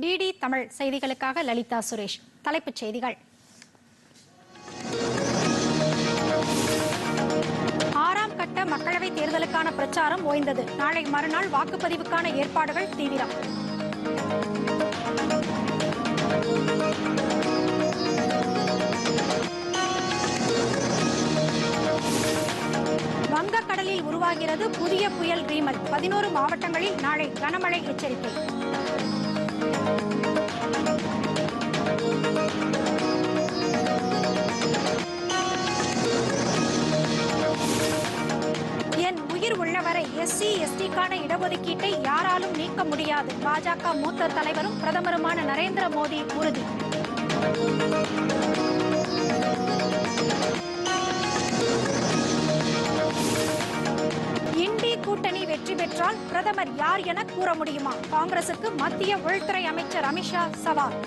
DD Tamil செய்திகளுக்காக லலிதா சுரேஷ். தலைப்புச் செய்திகள். ஆறாம் கட்ட மக்களவைத் தேர்தலுக்கான பிரச்சாரம் ஓய்ந்தது. நாளை மறுநாள் வாக்குப்பதிவுக்கான ஏற்பாடுகள் தீவிரம். வங்கக்கடலில் உருவாகிறது புதிய புயல் ரீமல் பதினோரு மாவட்டங்களில் நாளை கனமழை எச்சரிக்கை. எஸ்சி எஸ்டிக்கான இடஒதுக்கீட்டை யாராலும் நீக்க முடியாது. பாஜக மூத்த தலைவரும் பிரதமருமான நரேந்திர மோடி உறுதி. இண்டி கூட்டணி வெற்றி பெற்றால் பிரதமர் யார் என கூற முடியுமா? காங்கிரசுக்கு மத்திய உள்துறை அமைச்சர் அமித்ஷா சவால்.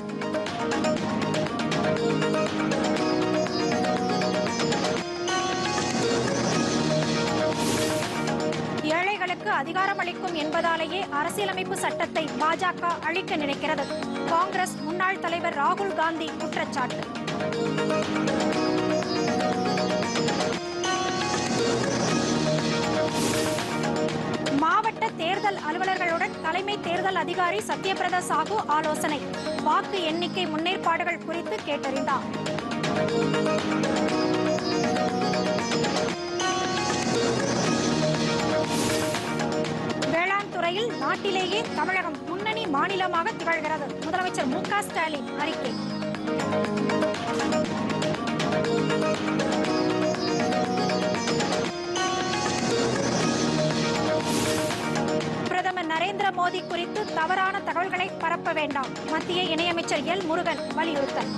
ஏழைகளுக்கு அதிகாரம் அளிக்கும் என்பதாலேயே அரசியலமைப்பு சட்டத்தை பாஜக அழிக்க நினைக்கிறது. காங்கிரஸ் முன்னாள் தலைவர் ராகுல் காந்தி குற்றச்சாட்டு. மாவட்ட தேர்தல் அலுவலர்களுடன் தலைமை தேர்தல் அதிகாரி சத்யபிரத சாகு ஆலோசனை. வாக்கு எண்ணிக்கை முன்னேற்பாடுகள் குறித்து கேட்டறிந்தார். துறையில் நாட்டிலேயே தமிழகம் முன்னணி மாநிலமாக திகழ்கிறது. முதலமைச்சர் மு ஸ்டாலின் அறிக்கை. பிரதமர் நரேந்திர மோடி குறித்து தவறான தகவல்களை பரப்ப வேண்டாம். மத்திய இணையமைச்சர் எல் முருகன் வலியுறுத்தல்.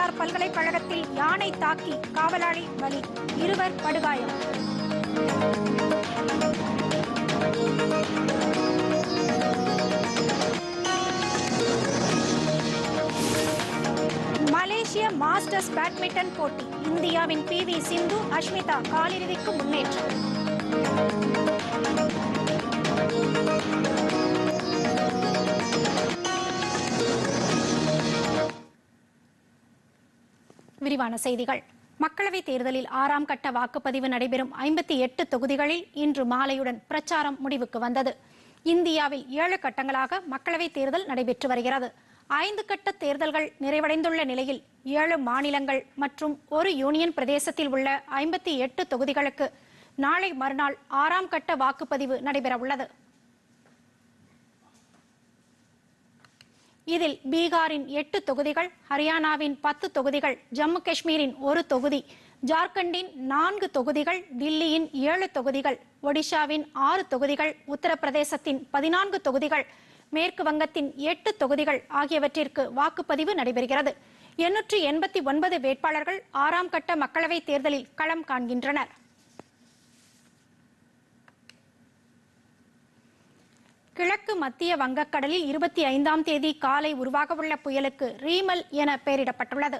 பாரதியார் பல்கலைக்கழகத்தில் யானை தாக்கி காவலாளி பலி. இருவர் படுகாயம். மலேசிய மாஸ்டர்ஸ் பேட்மிண்டன் போட்டி. இந்தியாவின் பி. வி. சிந்து அஷ்மிதா காலிறுதிக்கு முன்னேற்றம். விரிவான செய்திகள். மக்களவைத் தேர்தலில் ஆறாம் கட்ட வாக்குப்பதிவு நடைபெறும் ஐம்பத்தி எட்டு தொகுதிகளில் இன்று மாலையுடன் பிரச்சாரம் முடிவுக்கு வந்தது. இந்தியாவில் ஏழு கட்டங்களாக மக்களவைத் தேர்தல் நடைபெற்று வருகிறது. ஐந்து கட்ட தேர்தல்கள் நிறைவடைந்துள்ள நிலையில் ஏழு மாநிலங்கள் மற்றும் ஒரு யூனியன் பிரதேசத்தில் உள்ள ஐம்பத்தி எட்டு தொகுதிகளுக்கு நாளை மறுநாள் ஆறாம் கட்ட வாக்குப்பதிவு நடைபெறவுள்ளது. இதில் பீகாரின் எட்டு தொகுதிகள் ஹரியானாவின் பத்து தொகுதிகள் ஜம்மு காஷ்மீரின் ஒரு தொகுதி ஜார்க்கண்டின் நான்கு தொகுதிகள் தில்லியின் ஏழு தொகுதிகள் ஒடிஷாவின் ஆறு தொகுதிகள் உத்தரப்பிரதேசத்தின் பதினான்கு தொகுதிகள் மேற்கு வங்கத்தின் எட்டு தொகுதிகள் ஆகியவற்றிற்கு வாக்குப்பதிவு நடைபெறுகிறது. எண்ணூற்று எண்பத்தி ஒன்பது வேட்பாளர்கள் ஆறாம் கட்ட மக்களவைத் தேர்தலில் களம் காண்கின்றனர். கிழக்கு மத்திய வங்கக்கடலில் இருபத்தி ஐந்தாம் தேதி காலை உருவாகவுள்ள புயலுக்கு ரீமல் என பெயரிடப்பட்டுள்ளது.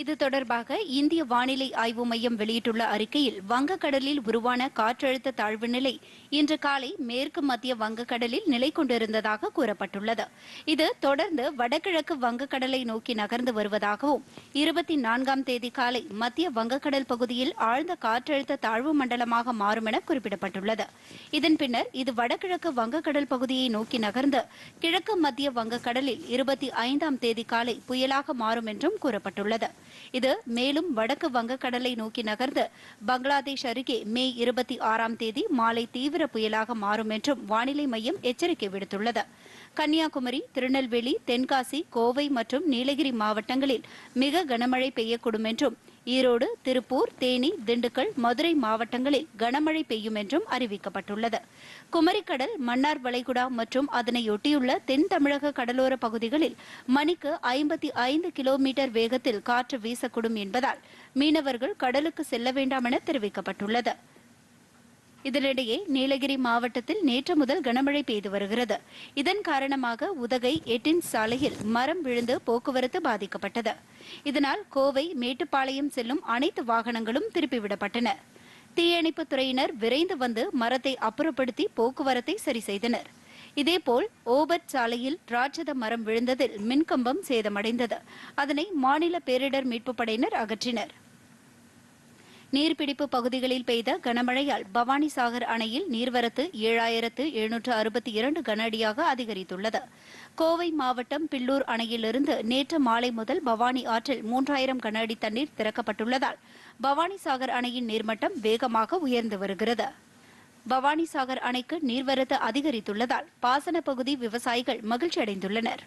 இது தொடர்பாக இந்திய வானிலை ஆய்வு மையம் வெளியிட்டுள்ள அறிக்கையில் வங்கக்கடலில் உருவான காற்றழுத்த தாழ்வு நிலை இன்று காலை மேற்கு மத்திய வங்கக்கடலில் நிலை கொண்டிருந்ததாக கூறப்பட்டுள்ளது. இது தொடர்ந்து வடகிழக்கு வங்கக்கடலை நோக்கி நகர்ந்து வருவதாகவும் இருபத்தி நான்காம் தேதி காலை மத்திய வங்கக்கடல் பகுதியில் ஆழ்ந்த காற்றழுத்த தாழ்வு மண்டலமாக மாறும் என குறிப்பிடப்பட்டுள்ளது. இதன் பின்னர் இது வடகிழக்கு வங்கக்கடல் பகுதியை நோக்கி நகர்ந்து கிழக்கு மத்திய வங்கக்கடலில் இருபத்தி ஐந்தாம் தேதி காலை புயலாக மாறும் என்றும் கூறப்பட்டுள்ளது. இது மேலும் வடக்கு வங்கக்கடலை நோக்கி நகர்ந்து பங்களாதேஷ் அருகே மே இருபத்தி ஆறாம் தேதி மாலை தீவிர புயலாக மாறும் என்றும் வானிலை மையம் எச்சரிக்கை விடுத்துள்ளது. கன்னியாகுமரி திருநெல்வேலி தென்காசி கோவை மற்றும் நீலகிரி மாவட்டங்களில் மிக கனமழை பெய்யக்கூடும் என்றும் ஈரோடு திருப்பூர் தேனி திண்டுக்கல் மதுரை மாவட்டங்களில் கனமழை பெய்யும் என்றும் அறிவிக்கப்பட்டுள்ளது. குமரிக்கடல் மன்னார் வளைகுடா மற்றும் அதனையொட்டியுள்ள தென் தமிழக கடலோர பகுதிகளில் மணிக்கு ஐம்பத்தி ஐந்து கிலோமீட்டர் வேகத்தில் காற்று வீசக்கூடும் என்பதால் மீனவர்கள் கடலுக்கு செல்ல வேண்டாம் என தெரிவிக்கப்பட்டுள்ளது. இதனிடையே நீலகிரி மாவட்டத்தில் நேற்று முதல் கனமழை பெய்து வருகிறது. இதன் காரணமாக உதகை எட்டின் சாலையில் மரம் விழுந்து போக்குவரத்து பாதிக்கப்பட்டது. இதனால் கோவை மேட்டுப்பாளையம் செல்லும் அனைத்து வாகனங்களும் திருப்பிவிடப்பட்டன. தீயணைப்புத் துறையினர் விரைந்து வந்து மரத்தை அப்புறப்படுத்தி போக்குவரத்தை சரி செய்தனர். இதேபோல் ஓபட் சாலையில் ராட்சத மரம் விழுந்ததில் மின்கம்பம் சேதமடைந்தது. அதனை மாநில பேரிடர் மீட்புப் படையினர் அகற்றினர். நீர்பிடிப்பு பகுதிகளில் பெய்த கனமழையால் பவானிசாகர் அணையில் நீர்வரத்து ஏழாயிரத்து எழுநூற்று அறுபத்தி இரண்டு கன அடியாக அதிகரித்துள்ளது. கோவை மாவட்டம் பில்லூர் அணையிலிருந்து நேற்று மாலை முதல் பவானி ஆற்றில் மூன்றாயிரம் கன அடி தண்ணீர் திறக்கப்பட்டுள்ளதால் பவானிசாகர் அணையின் நீர்மட்டம் வேகமாக உயர்ந்து வருகிறது. பவானிசாகர் அணைக்கு நீர்வரத்து அதிகரித்துள்ளதால் பாசன பகுதி விவசாயிகள் மகிழ்ச்சி அடைந்துள்ளனர்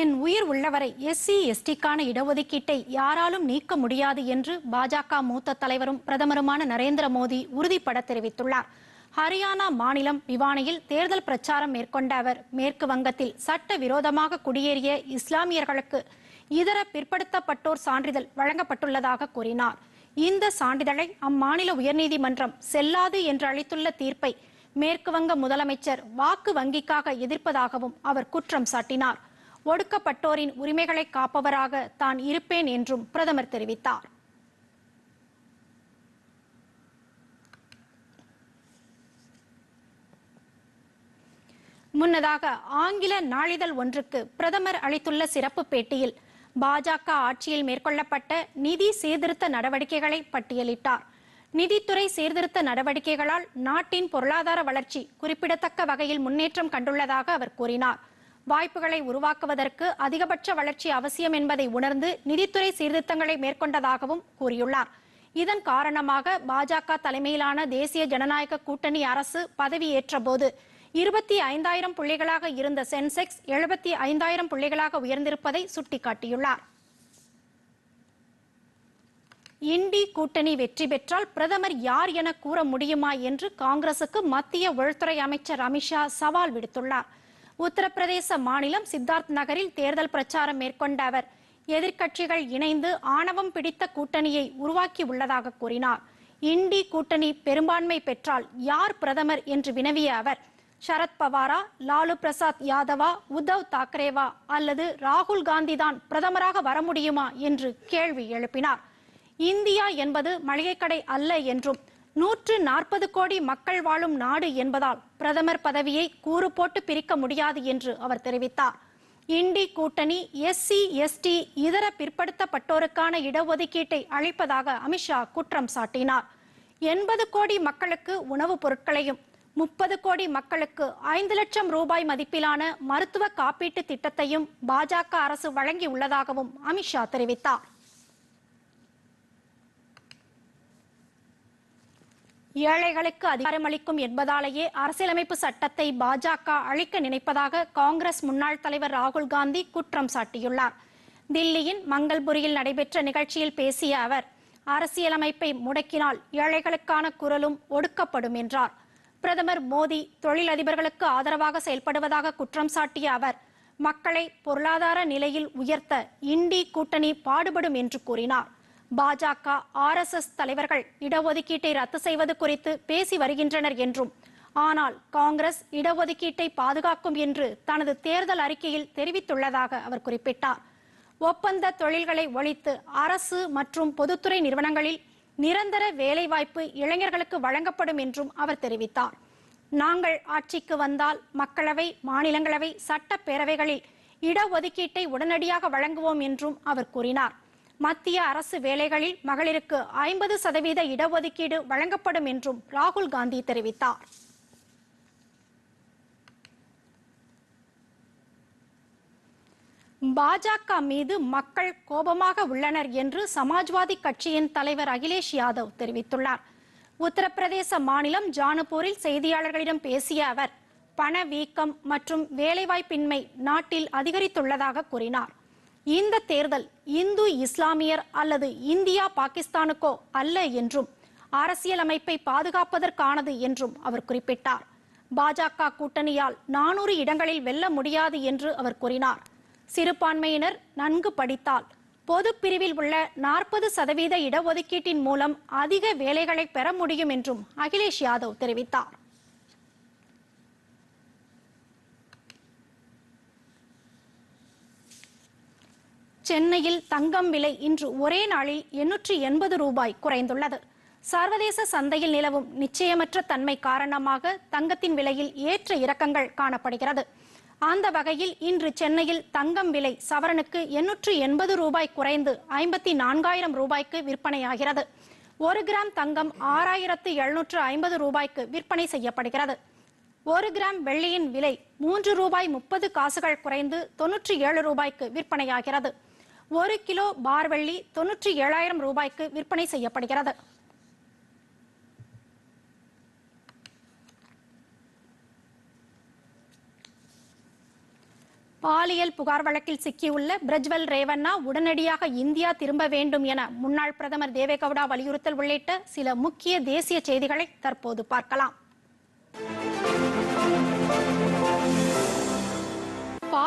என் உயிர் உள்ளவரை எஸ்சி எஸ்டிக்கான இடஒதுக்கீட்டை யாராலும் நீக்க முடியாது என்று பாஜக மூத்த தலைவரும் பிரதமருமான நரேந்திர மோடி உறுதிபட தெரிவித்துள்ளார். ஹரியானா மாநிலம் பிவானியில் தேர்தல் பிரச்சாரம் மேற்கொண்ட அவர் மேற்கு வங்கத்தில் சட்ட விரோதமாக குடியேறிய இஸ்லாமியர்களுக்கு இதர பிற்படுத்தப்பட்டோர் சான்றிதழ் வழங்கப்பட்டுள்ளதாக கூறினார். இந்த சான்றிதழை அம்மாநில உயர்நீதிமன்றம் செல்லாது என்று அளித்துள்ள தீர்ப்பை மேற்கு வங்க முதலமைச்சர் வாக்கு வங்கிக்காக எதிர்ப்பதாகவும் அவர் குற்றம் சாட்டினார். ஒடுக்கப்பட்டோரின் உரிமைகளை காப்பவராக தான் இருப்பேன் என்றும் பிரதமர் தெரிவித்தார். முன்னதாக ஆங்கில நாளிதழ் ஒன்றுக்கு பிரதமர் அளித்துள்ள சிறப்பு பேட்டியில் பாஜக ஆட்சியில் மேற்கொள்ளப்பட்ட நிதி சீர்திருத்த நடவடிக்கைகளை பட்டியலிட்டார். நிதித்துறை சீர்திருத்த நடவடிக்கைகளால் நாட்டின் பொருளாதார வளர்ச்சி குறிப்பிடத்தக்க வகையில் முன்னேற்றம் கண்டுள்ளதாக அவர் கூறினார். வாய்ப்புகளை உருவாக்குவதற்கு அதிகபட்ச வளர்ச்சி அவசியம் என்பதை உணர்ந்து நிதித்துறை சீர்திருத்தங்களை மேற்கொண்டதாகவும் கூறியுள்ளார். இதன் காரணமாக பாஜக தலைமையிலான தேசிய ஜனநாயக கூட்டணி அரசு பதவியேற்ற போது இருபத்தி ஐந்தாயிரம் புள்ளிகளாக இருந்த சென்செக்ஸ் எழுபத்தி ஐந்தாயிரம் புள்ளிகளாக உயர்ந்திருப்பதை சுட்டிக்காட்டியுள்ளார். இண்டி கூட்டணி வெற்றி பெற்றால் பிரதமர் யார் என கூற முடியுமா என்று காங்கிரசுக்கு மத்திய உள்துறை அமைச்சர் அமித்ஷா சவால் விடுத்துள்ளார். உத்தரப்பிரதேச மாநிலம் சித்தார்த் நகரில் தேர்தல் பிரச்சாரம் மேற்கொண்ட அவர் எதிர்க்கட்சிகள் இணைந்து ஆணவம் பிடித்த கூட்டணியை உருவாக்கி உள்ளதாக கூறினார். இண்டி கூட்டணி பெரும்பான்மை பெற்றால் யார் பிரதமர் என்று வினவிய அவர் சரத் பவாரா லாலு பிரசாத் யாதவா உத்தவ் தாக்கரேவா அல்லது ராகுல் காந்தி தான் பிரதமராக வர முடியுமா என்று கேள்வி எழுப்பினார். இந்தியா என்பது மளிகை கடை அல்ல என்றும் நூற்று நாற்பது கோடி மக்கள் வாழும் நாடு என்பதால் பிரதமர் பதவியை கூறு போட்டு பிரிக்க முடியாது என்று அவர் தெரிவித்தார். இண்டி கூட்டணி எஸ்சி எஸ்டி இதர பிற்படுத்தப்பட்டோருக்கான இடஒதுக்கீட்டை அளிப்பதாக அமித்ஷா குற்றம் சாட்டினார். எண்பது கோடி மக்களுக்கு உணவுப் பொருட்களையும் முப்பது கோடி மக்களுக்கு ஐந்து லட்சம் ரூபாய் மதிப்பிலான மருத்துவ காப்பீட்டு திட்டத்தையும் பாஜக அரசு வழங்கியுள்ளதாகவும் அமித்ஷா தெரிவித்தார். ஏழைகளுக்கு அதிகாரமளிக்கும் என்பதாலேயே அரசியலமைப்பு சட்டத்தை பாஜக அழிக்க நினைப்பதாக காங்கிரஸ் முன்னாள் தலைவர் ராகுல் காந்தி குற்றம் சாட்டியுள்ளார். தில்லியின் மங்கள்புரியில் நடைபெற்ற நிகழ்ச்சியில் பேசிய அவர் அரசியலமைப்பை முடக்கினால் ஏழைகளுக்கான குரலும் ஒடுக்கப்படும் என்றார். பிரதமர் மோடி தொழிலதிபர்களுக்கு ஆதரவாக செயல்படுவதாக குற்றம் சாட்டிய அவர் மக்களை பொருளாதார நிலையில் உயர்த்த இண்டி கூட்டணி பாடுபடும் என்று கூறினார். பாஜக ஆர்எஸ்எஸ் தலைவர்கள் இடஒதுக்கீட்டை ரத்து செய்வது குறித்து பேசி வருகின்றனர் என்றும். ஆனால் காங்கிரஸ் இடஒதுக்கீட்டை பாதுகாக்கும் என்று தனது தேர்தல் அறிக்கையில் தெரிவித்துள்ளதாக அவர் குறிப்பிட்டார். ஒப்பந்த தொழில்களை ஒழித்து அரசு மற்றும் பொதுத்துறை நிறுவனங்களில் நிரந்தர வேலைவாய்ப்பு இளைஞர்களுக்கு வழங்கப்படும் என்றும் அவர் தெரிவித்தார். நாங்கள் ஆட்சிக்கு வந்தால் மக்களவை மாநிலங்களவை சட்டப்பேரவைகளில் இடஒதுக்கீட்டை உடனடியாக வழங்குவோம் என்றும் அவர் கூறினார். மத்திய அரசு வேலைகளில் மகளிருக்கு ஐம்பது சதவீத இடஒதுக்கீடு வழங்கப்படும் என்றும் ராகுல் காந்தி தெரிவித்தார். பாஜக மீது மக்கள் கோபமாக உள்ளனர் என்று சமாஜ்வாதி கட்சியின் தலைவர் அகிலேஷ் யாதவ் தெரிவித்துள்ளார். உத்தரப்பிரதேச மாநிலம் ஜானுபூரில் செய்தியாளர்களிடம் பேசிய அவர் பணவீக்கம் மற்றும் வேலைவாய்ப்பின்மை நாட்டில் அதிகரித்துள்ளதாக கூறினார். இந்த தேர்தல் இந்து இஸ்லாமியர் அல்லது இந்தியா பாகிஸ்தானுக்கோ அல்ல என்றும் அரசியலமைப்பை பாதுகாப்பதற்கானது என்றும் அவர் குறிப்பிட்டார். பாஜக கூட்டணியால் நானூறு இடங்களில் வெல்ல முடியாது என்று அவர் கூறினார். சிறுபான்மையினர் நன்கு படித்தால் பொது பிரிவில் உள்ள நாற்பது சதவீத இடஒதுக்கீட்டின் மூலம் அதிக வேலைகளை பெற முடியும் என்றும் அகிலேஷ் யாதவ் தெரிவித்தார். சென்னையில் தங்கம் விலை இன்று ஒரே நாளில் எண்ணூற்றி எண்பது ரூபாய் குறைந்துள்ளது. சர்வதேச சந்தையில் நிலவும் நிச்சயமற்ற தன்மை காரணமாக தங்கத்தின் விலையில் ஏற்ற இறக்கங்கள் காணப்படுகிறது. அந்த வகையில் இன்று சென்னையில் தங்கம் விலை சவரனுக்கு எண்ணூற்று எண்பது ரூபாய் குறைந்து ஐம்பத்தி நான்காயிரம் ரூபாய்க்கு விற்பனையாகிறது. ஒரு கிராம் தங்கம் ஆறாயிரத்து எழுநூற்று ஐம்பது ரூபாய்க்கு விற்பனை செய்யப்படுகிறது. ஒரு கிராம் வெள்ளியின் விலை மூன்று ரூபாய் முப்பது காசுகள் குறைந்து தொன்னூற்றி ஏழு ரூபாய்க்கு விற்பனையாகிறது. ஒரு கிலோ பார்வள்ளி தொன்னூற்றி ஏழாயிரம் ரூபாய்க்கு விற்பனை செய்யப்படுகிறது. பாலியல் புகார் வழக்கில் சிக்கியுள்ள பிரஜ்வல் ரேவண்ணா உடனடியாக இந்தியா திரும்ப வேண்டும் என முன்னாள் பிரதமர் தேவேகவுடா வலியுறுத்தல் உள்ளிட்ட சில முக்கிய தேசிய செய்திகளை தற்போது பார்க்கலாம்.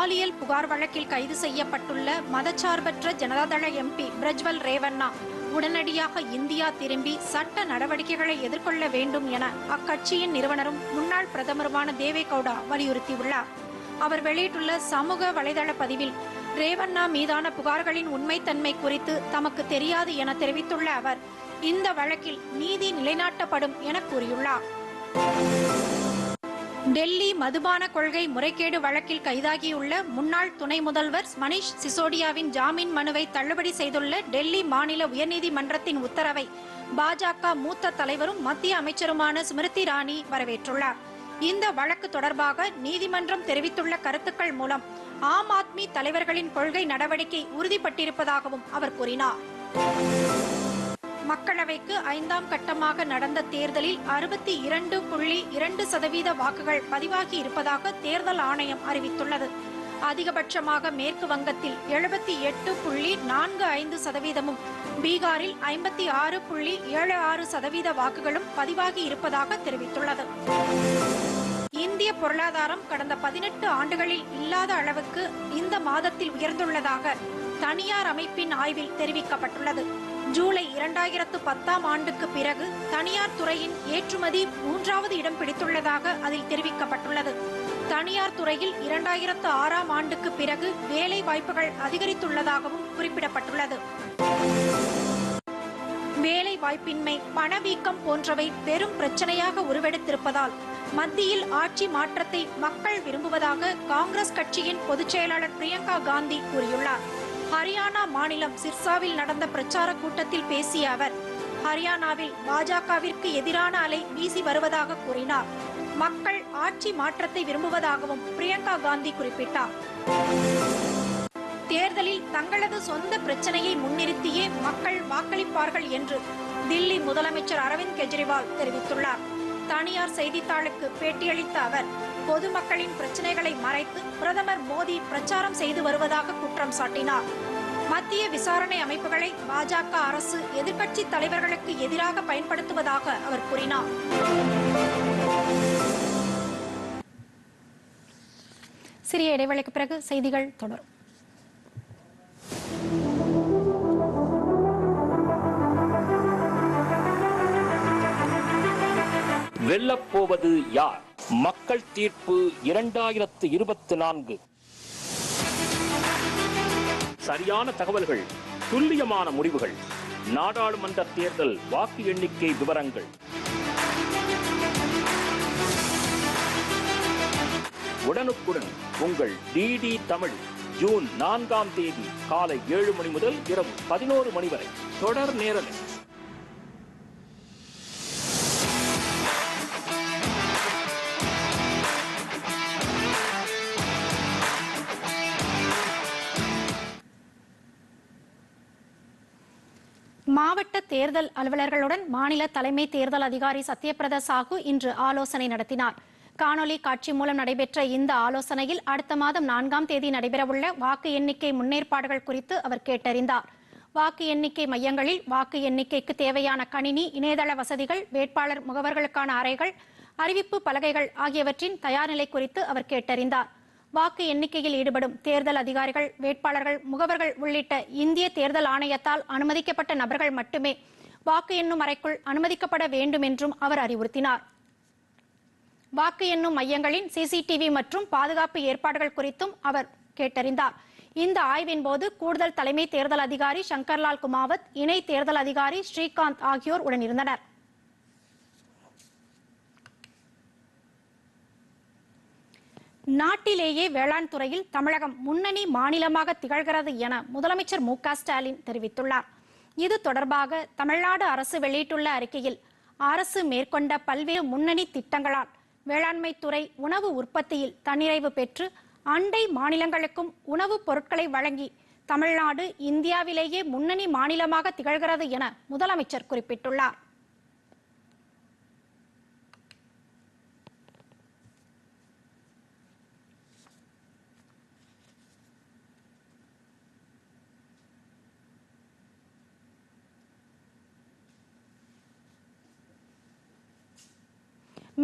பாலியல் புகார் வழக்கில் கைது செய்யப்பட்டுள்ள மதச்சார்பற்ற ஜனதாதள எம்பி பிரஜ்வல் ரேவண்ணா. உடனடியாக இந்தியா திரும்பி சட்ட நடவடிக்கைகளை எதிர்கொள்ள வேண்டும் என அக்கட்சியின் நிறுவனரும் முன்னாள் பிரதமருமான தேவேகவுடா வலியுறுத்தியுள்ளார். அவர் வெளியிட்டுள்ள சமூக வலைதள பதிவில் ரேவண்ணா மீதான புகார்களின் உண்மைத்தன்மை குறித்து தமக்கு தெரியாது என தெரிவித்துள்ள அவர் இந்த வழக்கில் நீதி நிலைநாட்டப்படும் என கூறியுள்ளார். டெல்லி மதுபான கொள்கை முறைகேடு வழக்கில் கைதாகியுள்ள முன்னாள் துணை முதல்வர் மணிஷ் சிசோடியாவின் ஜாமீன் மனுவை தள்ளுபடி செய்துள்ள டெல்லி மாநில உயர்நீதிமன்றத்தின் உத்தரவை பாஜக மூத்த தலைவரும் மத்திய அமைச்சருமான ஸ்மிருதி இரானி வரவேற்றுள்ளார். இந்த வழக்கு தொடர்பாக நீதிமன்றம் தெரிவித்துள்ள கருத்துக்கள் மூலம் ஆம் ஆத்மி தலைவர்களின் கொள்கை நடவடிக்கை உறுதிப்பட்டிருப்பதாகவும் அவர் கூறினார். மக்களவைக்கு ஐந்தாம் கட்டமாக நடந்த தேர்தலில் அறுபத்தி இரண்டு புள்ளி இரண்டு சதவீத வாக்குகள் பதிவாகி இருப்பதாக தேர்தல் ஆணையம் அறிவித்துள்ளது. அதிகபட்சமாக மேற்கு வங்கத்தில் எழுபத்தி எட்டு புள்ளி நான்கு ஐந்து சதவீதமும் பீகாரில் ஐம்பத்தி ஆறு புள்ளி ஏழு ஆறு சதவீத வாக்குகளும் பதிவாகி இருப்பதாக தெரிவித்துள்ளது. இந்திய பொருளாதாரம் கடந்த பதினெட்டு ஆண்டுகளில் இல்லாத அளவுக்கு இந்த மாதத்தில் உயர்ந்துள்ளதாக தனியார் அமைப்பின் ஆய்வில் தெரிவிக்கப்பட்டுள்ளது. ஜூலை இரண்டாயிரத்து பத்தாம் ஆண்டுக்கு பிறகு தனியார் துறையின் ஏற்றுமதி மூன்றாவது இடம் பிடித்துள்ளதாக அதில் தெரிவிக்கப்பட்டுள்ளது. தனியார் துறையில் இரண்டாயிரத்து ஆறாம் ஆண்டுக்கு பிறகு வேலை வாய்ப்புகள் அதிகரித்துள்ளதாகவும் குறிப்பிடப்பட்டுள்ளது. வேலை வாய்ப்பின்மை பணவீக்கம் போன்றவை பெரும் பிரச்சனையாக உருவெடுத்திருப்பதால் மத்தியில் ஆட்சி மாற்றத்தை மக்கள் விரும்புவதாக காங்கிரஸ் கட்சியின் பொதுச் செயலாளர் பிரியங்கா காந்தி கூறியுள்ளார். ஹரியானா மாநிலம் சிர்சாவில் நடந்த பிரச்சார கூட்டத்தில் பேசிய அவர் ஹரியானாவில் பாஜகவிற்கு எதிரான அலை வீசி வருவதாக கூறினார். மக்கள் ஆட்சி மாற்றத்தை விரும்புவதாகவும் பிரியங்கா காந்தி குறிப்பிட்டார். தேர்தலில் தங்களது சொந்த பிரச்சனையை முன்னிறுத்தியே மக்கள் வாக்களிப்பார்கள் என்று தில்லி முதலமைச்சர் அரவிந்த் கெஜ்ரிவால் தெரிவித்துள்ளார். தனியார் செய்தித்தாளுக்கு பேட்டியளித்த அவர் பொதுமக்களின் பிரச்சனைகளை மறைத்து பிரதமர் மோடி பிரச்சாரம் செய்து வருவதாக குற்றம் சாட்டினார். மத்திய விசாரணை அமைப்புகளை பாஜக அரசு எதிர்க்கட்சி தலைவர்களுக்கு எதிராக பயன்படுத்துவதாக அவர் கூறினார். சிறிய இடைவேளைக்கு பிறகு செய்திகள் தொடரும். வெல்லப்போவது யார்? மக்கள் தீர்ப்பு இரண்டாயிரத்து இருபத்தி நான்கு. சரியான தகவல்கள் துல்லியமான முடிவுகள் நாடாளுமன்ற தேர்தல் வாக்கு எண்ணிக்கை விவரங்கள். உடனுக்குடன் உங்கள் டிடி தமிழ் ஜூன் நான்காம் தேதி காலை ஏழு மணி முதல் இரவு பதினோரு மணி வரை தொடர் நேரலை. மாவட்ட தேர்தல் அலுவலர்களுடன் மாநில தலைமை தேர்தல் அதிகாரி சத்யபிரதா சாஹூ இன்று ஆலோசனை நடத்தினார். காணொலி காட்சி மூலம் நடைபெற்ற இந்த ஆலோசனையில் அடுத்த மாதம் நான்காம் தேதி நடைபெறவுள்ள வாக்கு எண்ணிக்கை முன்னேற்பாடுகள் குறித்து அவர் கேட்டறிந்தார். வாக்கு எண்ணிக்கை மையங்களில் வாக்கு எண்ணிக்கைக்கு தேவையான கணினி இணையதள வசதிகள் வேட்பாளர் முகவர்களுக்கான அறைகள் அறிவிப்பு பலகைகள் ஆகியவற்றின் தயார் நிலை குறித்து அவர் கேட்டறிந்தார். வாக்கு எண்ணிக்கையில் ஈடுபடும் தேர்தல் அதிகாரிகள் வேட்பாளர்கள் முகவர்கள் உள்ளிட்ட இந்திய தேர்தல் ஆணையத்தால் அனுமதிக்கப்பட்ட நபர்கள் மட்டுமே வாக்கு எண்ணும் அறைக்குள் அனுமதிக்கப்பட வேண்டும் என்றும் அவர் அறிவுறுத்தினார். வாக்கு எண்ணும் மையங்களின் சிசிடிவி மற்றும் பாதுகாப்பு ஏற்பாடுகள் குறித்தும் அவர் கேட்டறிந்தார். இந்த ஆய்வின் போது கூடுதல் தலைமை தேர்தல் அதிகாரி சங்கர்லால் குமாவத் இணை தேர்தல் அதிகாரி ஸ்ரீகாந்த் ஆகியோர் உடனிருந்தனர். நாட்டிலேயே வேளாண் துறையில் தமிழகம் முன்னணி மாநிலமாக திகழ்கிறது என முதலமைச்சர் மு ஸ்டாலின் தெரிவித்துள்ளார். இது தொடர்பாக தமிழ்நாடு அரசு வெளியிட்டுள்ள அறிக்கையில் அரசு மேற்கொண்ட பல்வேறு முன்னணி திட்டங்களால் வேளாண்மை துறை உணவு உற்பத்தியில் தன்னிறைவு பெற்று அண்டை மாநிலங்களுக்கும் உணவுப் பொருட்களை வழங்கி தமிழ்நாடு இந்தியாவிலேயே முன்னணி மாநிலமாக திகழ்கிறது என முதலமைச்சர் குறிப்பிட்டுள்ளார்.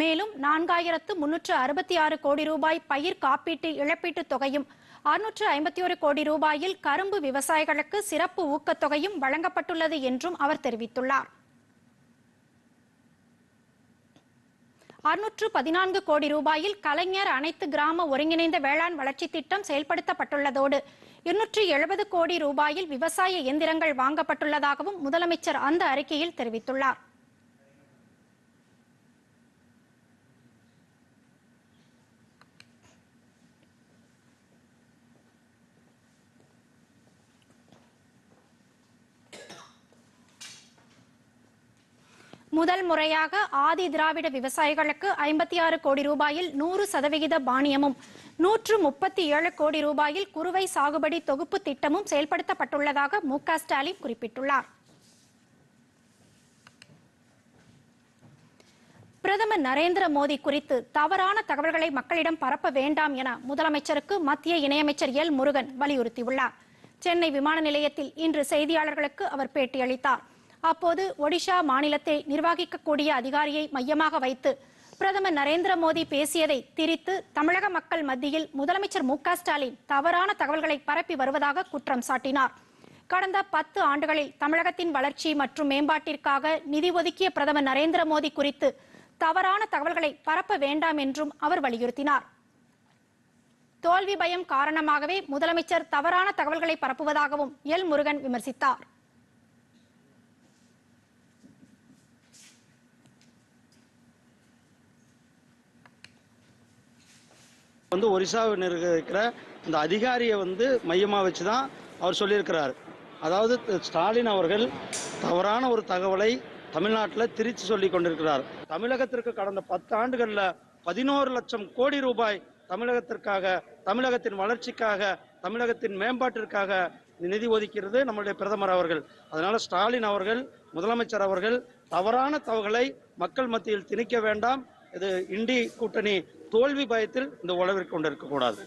மேலும் நான்காயிரத்து முன்னூற்று அறுபத்தி ஆறு கோடி ரூபாய் பயிர் காப்பீட்டு இழப்பீட்டுத் தொகையும் அறுநூற்று ஐம்பத்தி ஒரு கோடி ரூபாயில் கரும்பு விவசாயிகளுக்கு சிறப்பு ஊக்கத்தொகையும் வழங்கப்பட்டுள்ளது என்றும் அவர் தெரிவித்துள்ளார். அறுநூற்று பதினான்கு கோடி ரூபாயில் கலைஞர் அனைத்து கிராம ஒருங்கிணைந்த வேளாண் வளர்ச்சி திட்டம் செயல்படுத்தப்பட்டுள்ளதோடு இருநூற்றி எழுபது கோடி ரூபாயில் விவசாய இயந்திரங்கள் வாங்கப்பட்டுள்ளதாகவும் முதலமைச்சர் அந்த அறிக்கையில் தெரிவித்துள்ளார். முதல் முறையாக ஆதி திராவிட விவசாயிகளுக்கு ஐம்பத்தி ஆறு கோடி ரூபாயில் நூறு சதவிகித பாணியமும் நூற்று முப்பத்தி ஏழு கோடி ரூபாயில் குறுவை சாகுபடி தொகுப்பு திட்டமும் செயல்படுத்தப்பட்டுள்ளதாக மு க ஸ்டாலின் குறிப்பிட்டுள்ளார். பிரதமர் நரேந்திர மோடி குறித்து தவறான தகவல்களை மக்களிடம் பரப்ப வேண்டாம் என முதலமைச்சருக்கு மத்திய இணையமைச்சர் எல் முருகன் வலியுறுத்தியுள்ளார். சென்னை விமான நிலையத்தில் இன்று செய்தியாளர்களுக்கு அவர் பேட்டியளித்தார். அப்போது ஒடிஷா மாநிலத்தை நிர்வகிக்கக்கூடிய அதிகாரியை மையமாக வைத்து பிரதமர் நரேந்திர மோடி பேசியதை திரித்து தமிழக மக்கள் மத்தியில் முதலமைச்சர் மு ஸ்டாலின் தவறான தகவல்களை பரப்பி வருவதாக குற்றம் சாட்டினார். கடந்த பத்து ஆண்டுகளில் தமிழகத்தின் வளர்ச்சி மற்றும் மேம்பாட்டிற்காக நிதி ஒதுக்கிய பிரதமர் நரேந்திர மோடி குறித்து தவறான தகவல்களை பரப்ப வேண்டாம் என்றும் அவர் வலியுறுத்தினார். தோல்வி பயம் காரணமாகவே முதலமைச்சர் தவறான தகவல்களை பரப்புவதாகவும் எல் முருகன் விமர்சித்தார். வந்து ஒரிசாவில் இருக்கிற இந்த அதிகாரியை வந்து மையமாக வச்சு தான் அவர் சொல்லியிருக்கிறார். அதாவது ஸ்டாலின் அவர்கள் தவறான ஒரு தகவலை தமிழ்நாட்டில் திரிச்சு சொல்லி கொண்டிருக்கிறார். தமிழகத்திற்கு கடந்த பத்து ஆண்டுகளில் பதினோரு லட்சம் கோடி ரூபாய் தமிழகத்திற்காக தமிழகத்தின் வளர்ச்சிக்காக தமிழகத்தின் மேம்பாட்டிற்காக நிதி ஒதுக்கிறது நம்மளுடைய பிரதமர் அவர்கள். அதனால ஸ்டாலின் அவர்கள் முதலமைச்சர் அவர்கள் தவறான தகவலை மக்கள் மத்தியில் திணிக்க வேண்டாம். இது இண்டி கூட்டணி தோல்வி பயத்தில் இந்த உழவிற்கு கொண்டிருக்க கூடாது.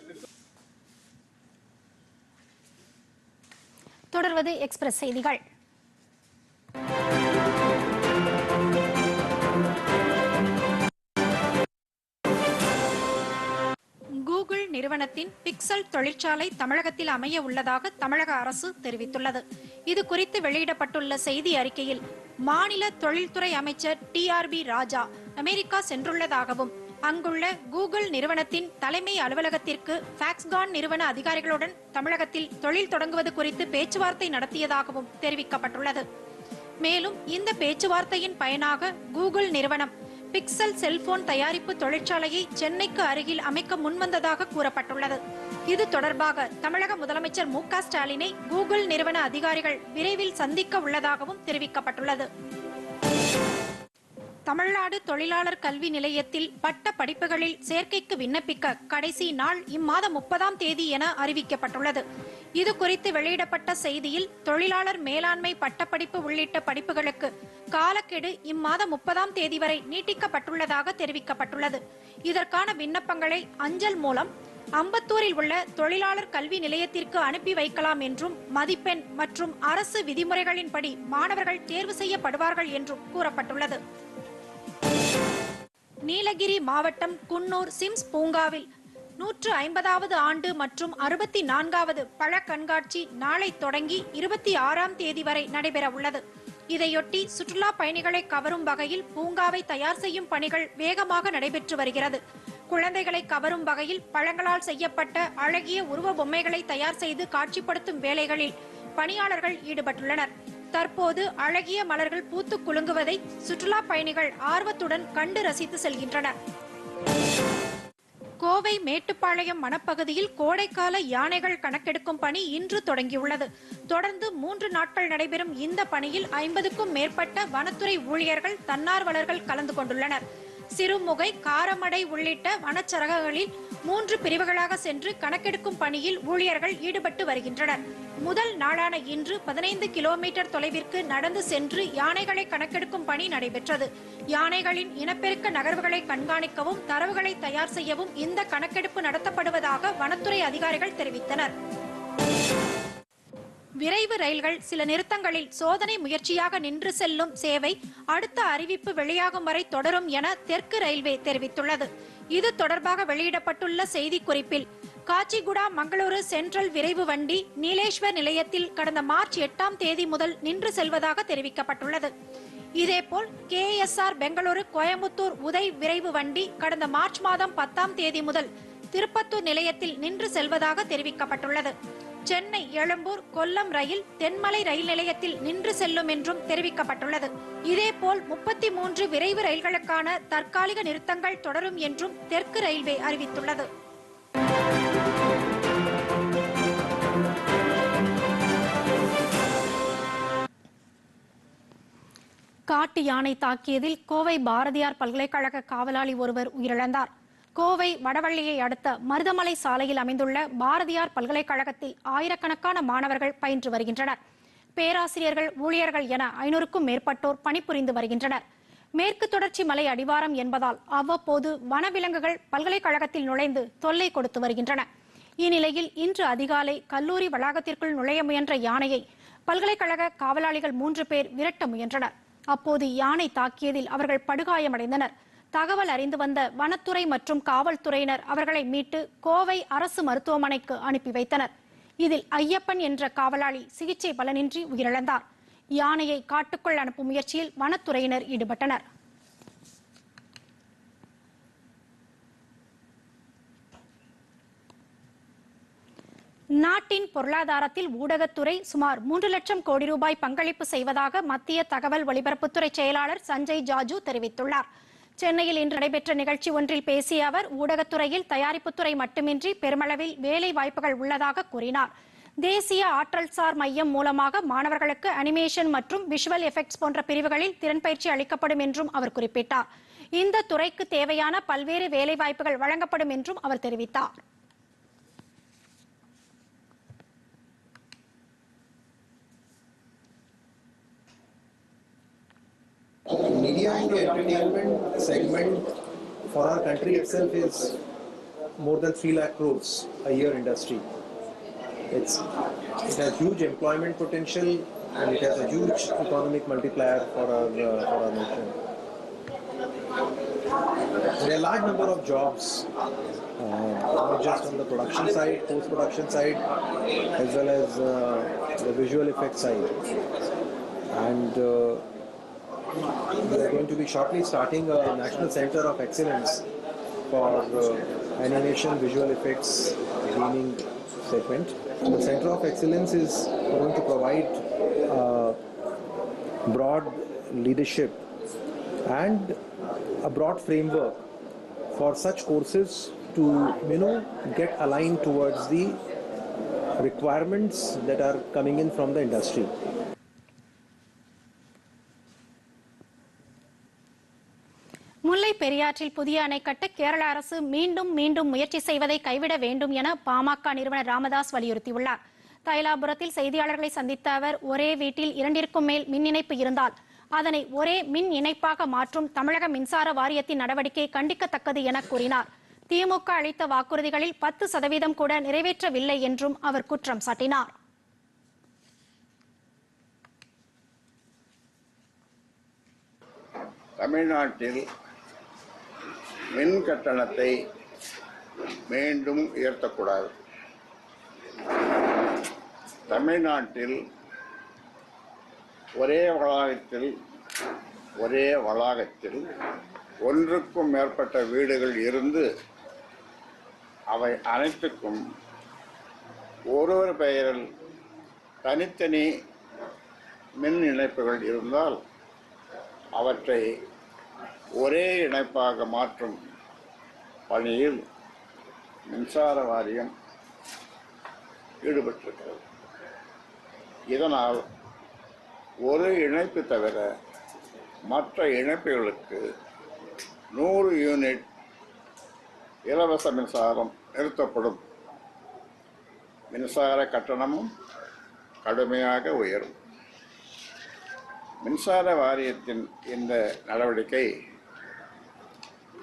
தொடர்வது எக்ஸ்பிரஸ் செய்திகள். கூகுள் நிறுவனத்தின் பிக்சல் தொழிற்சாலை தமிழகத்தில் அமைய உள்ளதாக தமிழக அரசு தெரிவித்துள்ளது. இது குறித்து வெளியிடப்பட்டுள்ள செய்தி அறிக்கையில் மாநில தொழில்துறை அமைச்சர் டிஆர்பி ராஜா அமெரிக்கா சென்றுள்ளதாகவும் அங்குள்ள கூகுள் நிறுவனத்தின் தலைமை அலுவலகத்திற்கு ஃபாக்ஸ்கான் நிறுவன அதிகாரிகளுடன் தமிழகத்தில் தொழில் தொடங்குவது குறித்து பேச்சுவார்த்தை நடத்தியதாகவும் தெரிவிக்கப்பட்டுள்ளது. மேலும் இந்த பேச்சுவார்த்தையின் பயனாக கூகுள் நிறுவனம் பிக்சல் செல்போன் தயாரிப்பு தொழிற்சாலையை சென்னைக்கு அருகில் அமைக்க முன்வந்ததாக கூறப்பட்டுள்ளது. இது தொடர்பாக தமிழக முதலமைச்சர் மு க ஸ்டாலினை கூகுள் நிறுவன அதிகாரிகள் விரைவில் சந்திக்க உள்ளதாகவும் தெரிவிக்கப்பட்டுள்ளது. தமிழ்நாடு தொழிலாளர் கல்வி நிலையத்தில் பட்ட படிப்புகளில் சேர்க்கைக்கு விண்ணப்பிக்க கடைசி நாள் இம்மாதம் முப்பதாம் தேதி என அறிவிக்கப்பட்டுள்ளது. இது குறித்து வெளியிடப்பட்ட செய்தியில் தொழிலாளர் மேலாண்மை பட்டப்படிப்பு உள்ளிட்ட படிப்புகளுக்கு காலக்கெடு இம்மாதம் முப்பதாம் தேதி வரை நீட்டிக்கப்பட்டுள்ளதாக தெரிவிக்கப்பட்டுள்ளது. இதற்கான விண்ணப்பங்களை அஞ்சல் மூலம் அம்பத்தூரில் உள்ள தொழிலாளர் கல்வி நிலையத்திற்கு அனுப்பி வைக்கலாம் என்றும் மதிப்பெண் மற்றும் அரசு விதிமுறைகளின்படி மாணவர்கள் தேர்வு செய்யப்படுவார்கள் என்றும் கூறப்பட்டுள்ளது. நீலகிரி மாவட்டம் குன்னூர் சிம்ஸ் பூங்காவில் நூற்று ஐம்பதாவது ஆண்டு மற்றும் அறுபத்தி நான்காவது பழ கண்காட்சி நாளை தொடங்கி இருபத்தி ஆறாம் தேதி வரை நடைபெற உள்ளது. இதையொட்டி சுற்றுலா பயணிகளை கவரும் வகையில் பூங்காவை தயார் செய்யும் பணிகள் வேகமாக நடைபெற்று வருகிறது. குழந்தைகளை கவரும் வகையில் பழங்களால் செய்யப்பட்ட அழகிய உருவ பொம்மைகளை தயார் செய்து காட்சிப்படுத்தும் வேலைகளில் பணியாளர்கள் ஈடுபட்டுள்ளனர். தற்போது அழகிய மலர்கள் பூத்து குலுங்குவதை சுற்றுலா பயணிகள் ஆர்வத்துடன் கண்டு ரசித்து செல்கின்றனர். கோவை மேட்டுப்பாளையம் வனப்பகுதியில் கோடைக்கால யானைகள் கணக்கெடுக்கும் பணி இன்று தொடங்கியுள்ளது. தொடர்ந்து மூன்று நாட்கள் நடைபெறும் இந்த பணியில் ஐம்பதுக்கும் மேற்பட்ட வனத்துறை ஊழியர்கள் தன்னார்வலர்கள் கலந்து கொண்டுள்ளனர். சிறுமுகை காரமடை உள்ளிட்ட வனச்சரகங்களில் மூன்று பிரிவுகளாக சென்று கணக்கெடுக்கும் பணியில் ஊழியர்கள் ஈடுபட்டு வருகின்றனர். முதல் நாளான இன்று பதினைந்து கிலோமீட்டர் தொலைவிற்கு நடந்து சென்று யானைகளை கணக்கெடுக்கும் பணி நடைபெற்றது. யானைகளின் இனப்பெருக்க நகர்வுகளை கண்காணிக்கவும் தரவுகளை தயார் செய்யவும் இந்த கணக்கெடுப்பு நடத்தப்படுவதாக வனத்துறை அதிகாரிகள் தெரிவித்தனர். விரைவு ரயில்கள் சில நிறுத்தங்களில் சோதனை முயற்சியாக நின்று செல்லும் சேவை அடுத்த அறிவிப்பு வெளியாகும் வரை தொடரும் என தெற்கு ரயில்வே தெரிவித்துள்ளது. இது தொடர்பாக வெளியிடப்பட்டுள்ள செய்திக்குறிப்பில் காச்சிகுடா மங்களூரு சென்ட்ரல் விரைவு வண்டி நீலேஸ்வர் நிலையத்தில் கடந்த மார்ச் எட்டாம் தேதி முதல் நின்று செல்வதாக தெரிவிக்கப்பட்டுள்ளது. இதேபோல் கேஎஸ்ஆர் பெங்களூரு கோயம்புத்தூர் உதய் விரைவு வண்டி கடந்த மார்ச் மாதம் பத்தாம் தேதி முதல் திருப்பத்தூர் நிலையத்தில் நின்று செல்வதாக தெரிவிக்கப்பட்டுள்ளது. சென்னை எழும்பூர் கொல்லம் ரயில் தென்மலை ரயில் நிலையத்தில் நின்று செல்லும் என்றும் தெரிவிக்கப்பட்டுள்ளது. இதேபோல் முப்பத்தி மூன்று விரைவு ரயில்களுக்கான தற்காலிக நிறுத்தங்கள் தொடரும் என்றும் தெற்கு ரயில்வே அறிவித்துள்ளது. காட்டு யானை தாக்கியதில் கோவை பாரதியார் பல்கலைக்கழக காவலாளி ஒருவர் உயிரிழந்தார். கோவை வடவள்ளியை அடுத்த மருதமலை சாலையில் அமைந்துள்ள பாரதியார் பல்கலைக்கழகத்தில் ஆயிரக்கணக்கான மாணவர்கள் பயின்று வருகின்றனர். பேராசிரியர்கள் ஊழியர்கள் என ஐநூறுக்கும் மேற்பட்டோர் பணிபுரிந்து வருகின்றனர். மேற்கு தொடர்ச்சி மலை அடிவாரம் என்பதால் அவ்வப்போது வனவிலங்குகள் பல்கலைக்கழகத்தில் நுழைந்து தொல்லை கொடுத்து வருகின்றன. இந்நிலையில் இன்று அதிகாலை கல்லூரி வளாகத்திற்குள் நுழைய முயன்ற யானையை பல்கலைக்கழக காவலாளிகள் மூன்று பேர் விரட்ட முயன்றனர். அப்போது யானை தாக்கியதில் அவர்கள் படுகாயமடைந்தனர். தகவல் அறிந்து வந்த வனத்துறை மற்றும் காவல்துறையினர் அவர்களை மீட்டு கோவை அரசு மருத்துவமனைக்கு அனுப்பி வைத்தனர். இதில் ஐயப்பன் என்ற காவலாளி சிகிச்சை பலனின்றி உயிரிழந்தார். யானையை காட்டுக்குள் அனுப்பும் முயற்சியில் வனத்துறையினர் ஈடுபட்டனர். நாட்டின் பொருளாதாரத்தில் ஊடகத்துறை சுமார் மூன்று லட்சம் கோடி ரூபாய் பங்களிப்பு செய்வதாக மத்திய தகவல் ஒலிபரப்புத்துறை செயலாளர் சஞ்சய் ஜாஜு தெரிவித்துள்ளார். சென்னையில் இன்று நடைபெற்ற நிகழ்ச்சி ஒன்றில் பேசிய அவர் ஊடகத்துறையில் தயாரிப்புத்துறை மட்டுமின்றி பெருமளவில் வேலை வாய்ப்புகள் உள்ளதாக கூறினார். தேசிய ஆற்றல்சார் மையம் மூலமாக மாணவர்களுக்கு அனிமேஷன் மற்றும் விஷுவல் எஃபெக்ட்ஸ் போன்ற பிரிவுகளில் திறன் பயிற்சி அளிக்கப்படும் என்றும் அவர் குறிப்பிட்டார். இந்த துறைக்கு தேவையான பல்வேறு வேலைவாய்ப்புகள் வழங்கப்படும் என்றும் அவர் தெரிவித்தார். Media to entertainment segment for our country itself is more than 3 lakh crores a year industry. It's, it has huge employment potential and it has a huge economic multiplier for our, uh, for our nation. There are a large number of jobs, uh, not just on the production side, post-production side, as well as uh, the visual effects side. And uh, we are going to be shortly starting a national center of excellence for uh, animation visual effects gaming segment. The center of excellence is going to provide uh, broad leadership and a broad framework for such courses to you know get aligned towards the requirements that are coming in from the industry. பெரியாற்றில் புதிய அணை கட்ட கேரள அரசு மீண்டும் மீண்டும் முயற்சி செய்வதை கைவிட வேண்டும் என பாமக நிறுவனர் ராமதாஸ் வலியுறுத்தியுள்ளார். தைலாபுரத்தில் செய்தியாளர்களை சந்தித்த அவர் ஒரே வீட்டில் இரண்டிற்கும் மேல் மின் இணைப்பு இருந்தால் அதனை ஒரே மின் இணைப்பாக மாற்றும் தமிழக மின்சார வாரியத்தின் நடவடிக்கை கண்டிக்கத்தக்கது என கூறினார். திமுக அளித்த வாக்குறுதிகளில் பத்து சதவீதம் கூட நிறைவேற்றவில்லை என்றும் அவர் குற்றம் சாட்டினார். தமிழ்நாட்டில் மின் கட்டணத்தை மீண்டும் உயர்த்தக்கூடாது. தமிழ்நாட்டில் ஒரே வளாகத்தில் ஒரே வளாகத்தில் ஒன்றுக்கும் மேற்பட்ட வீடுகள் இருந்து அவை அனைத்துக்கும் ஒருவர் பெயரில் தனித்தனி மின் இணைப்புகள் இருந்தால் அவற்றை ஒரே இணைப்பாக மாற்றும் பணியில் மின்சார வாரியம் ஈடுபட்டிருக்கிறது. இதனால் ஒரு இணைப்பு தவிர மற்ற இணைப்புகளுக்கு நூறு யூனிட் இலவச மின்சாரம் நிறுத்தப்படும். மின்சார கட்டணமும் கடுமையாக உயரும். மின்சார வாரியத்தின் இந்த நடவடிக்கை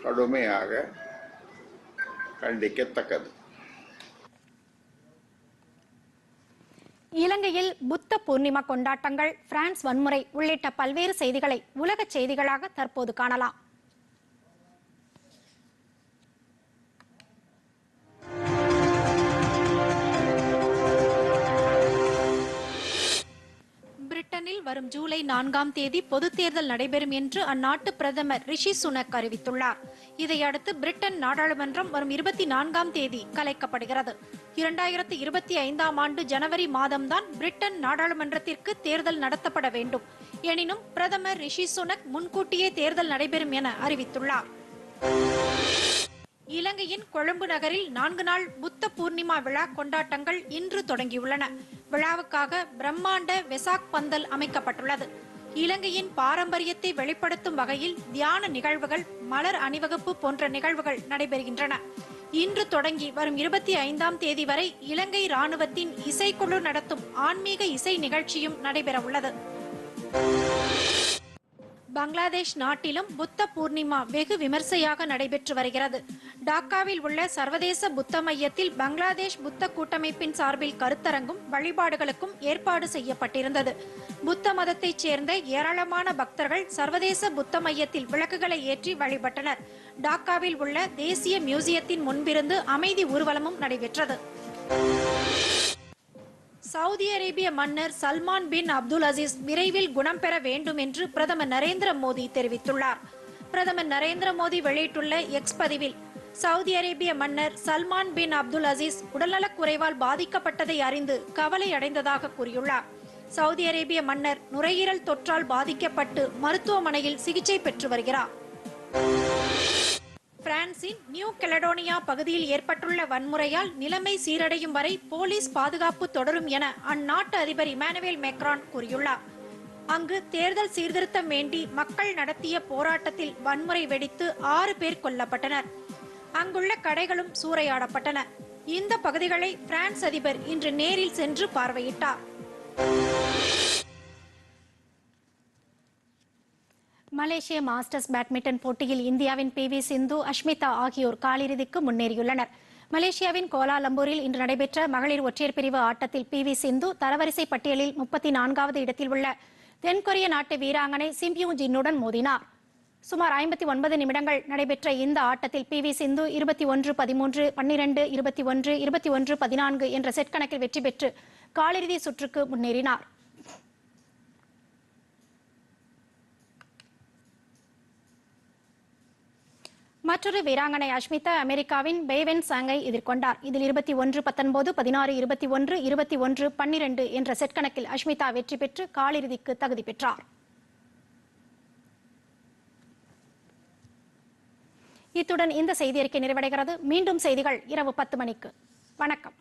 கடுமையாக கண்டிக்கத்தக்கது. இலங்கையில் புத்த பூர்ணிமா கொண்டாட்டங்கள் பிரான்ஸ் வன்முறை உள்ளிட்ட பல்வேறு செய்திகளை உலக செய்திகளாக தற்போது காணலாம். பிரிட்டனில் வரும் ஜூலை நான்காம் தேதி பொதுத் தேர்தல் நடைபெறும் என்று அந்நாட்டு பிரதமர் ரிஷி சுனக் அறிவித்துள்ளார். இதையடுத்து பிரிட்டன் நாடாளுமன்றம் வரும் இருபத்தி நான்காம் தேதி கலைக்கப்படுகிறது. இரண்டாயிரத்தி இருபத்தி ஐந்தாம் ஆண்டு ஜனவரி மாதம்தான் பிரிட்டன் நாடாளுமன்றத்திற்கு தேர்தல் நடத்தப்பட வேண்டும். எனினும் பிரதமர் ரிஷி சுனக் முன்கூட்டியே தேர்தல் நடைபெறும் என அறிவித்துள்ளார். இலங்கையின் கொழும்பு நகரில் நான்கு நாள் புத்த பூர்ணிமா விழா கொண்டாட்டங்கள் இன்று தொடங்கியுள்ளன. விழாவுக்காக பிரம்மாண்ட வெசாக் பந்தல் அமைக்கப்பட்டுள்ளது. இலங்கையின் பாரம்பரியத்தை வெளிப்படுத்தும் வகையில் தியான நிகழ்வுகள் மலர் அணிவகுப்பு போன்ற நிகழ்வுகள் நடைபெறுகின்றன. இன்று தொடங்கி வரும் இருபத்தி ஐந்தாம் தேதி வரை இலங்கை ராணுவத்தின் இசைக்குழு நடத்தும் ஆன்மீக இசை நிகழ்ச்சியும் நடைபெறவுள்ளது. பங்களாதேஷ் நாட்டிலும் புத்த பூர்ணிமா வெகு விமர்சையாக நடைபெற்று வருகிறது. டாக்காவில் உள்ள சர்வதேச புத்த மையத்தில் பங்களாதேஷ் புத்த கூட்டமைப்பின் சார்பில் கருத்தரங்கும் வழிபாடுகளுக்கும் ஏற்பாடு செய்யப்பட்டிருந்தது. புத்த மதத்தைச் சேர்ந்த ஏராளமான பக்தர்கள் சர்வதேச புத்த மையத்தில் விளக்குகளை ஏற்றி வழிபட்டனர். டாக்காவில் உள்ள தேசிய மியூசியத்தின் முன்பிருந்து அமைதி ஊர்வலமும் நடைபெற்றது. சவுதி அரேபிய மன்னர் சல்மான் பின் அப்துல் அசீஸ் விரைவில் குணம் பெற வேண்டும் என்று பிரதமர் நரேந்திர மோடி தெரிவித்துள்ளார். பிரதமர் நரேந்திர மோடி வெளியிட்டுள்ள எக்ஸ் பதிவில் சவுதி அரேபிய மன்னர் சல்மான் பின் அப்துல் அசீஸ் உடல்நலக் குறைவால் பாதிக்கப்பட்டதை அறிந்து கவலை அடைந்ததாக கூறியுள்ளார். சவுதி அரேபிய மன்னர் நுரையீரல் தொற்றால் பாதிக்கப்பட்டு மருத்துவமனையில் சிகிச்சை பெற்று வருகிறார். பிரான்சின் நியூ கெலடோனியா பகுதியில் ஏற்பட்டுள்ள வன்முறையால் நிலைமை சீரடையும் வரை போலீஸ் பாதுகாப்பு தொடரும் என அந்நாட்டு அதிபர் இமானுவேல் மேக்ரான் கூறியுள்ளார். அங்கு தேர்தல் சீர்திருத்தம் வேண்டி மக்கள் நடத்திய போராட்டத்தில் வன்முறை வெடித்து ஆறு பேர் கொல்லப்பட்டனர். அங்குள்ள கடைகளும் சூறையாடப்பட்டன. இந்த பகுதிகளை பிரான்ஸ் அதிபர் இன்று நேரில் சென்று பார்வையிட்டார். மலேசிய மாஸ்டர்ஸ் பேட்மிண்டன் போட்டியில் இந்தியாவின் பி வி சிந்து அஷ்மிதா ஆகியோர் காலிறுதிக்கு முன்னேறியுள்ளனர். மலேசியாவின் கோலாலம்பூரில் இன்று நடைபெற்ற மகளிர் ஒற்றையர் பிரிவு ஆட்டத்தில் பி வி சிந்து தரவரிசை பட்டியலில் முப்பத்தி நான்காவது இடத்தில் உள்ள தென்கொரிய நாட்டு வீராங்கனை சிம்பியூ ஜின்னுடன் மோதினார். சுமார் ஐம்பத்தி ஒன்பது நிமிடங்கள் நடைபெற்ற இந்த ஆட்டத்தில் பி வி சிந்து இருபத்தி ஒன்று பதிமூன்று பன்னிரண்டு இருபத்தி ஒன்று இருபத்தி ஒன்று பதினான்கு என்ற செட் கணக்கில் வெற்றி பெற்று காலிறுதி சுற்றுக்கு முன்னேறினார். மற்றொரு வீராங்கனை அஷ்மிதா அமெரிக்காவின் பேவென் சாங்கை எதிர்கொண்டார். இதில் இருபத்தி ஒன்று பத்தொன்பது பதினாறு இருபத்தி ஒன்று இருபத்தி ஒன்று பன்னிரண்டு என்ற செட் கணக்கில் அஷ்மிதா வெற்றி பெற்று காலிறுதிக்கு தகுதி பெற்றார். இத்துடன் இந்த செய்தி அறிக்கை நிறைவடைகிறது. மீண்டும் செய்திகள் இரவு பத்து மணிக்கு. வணக்கம்.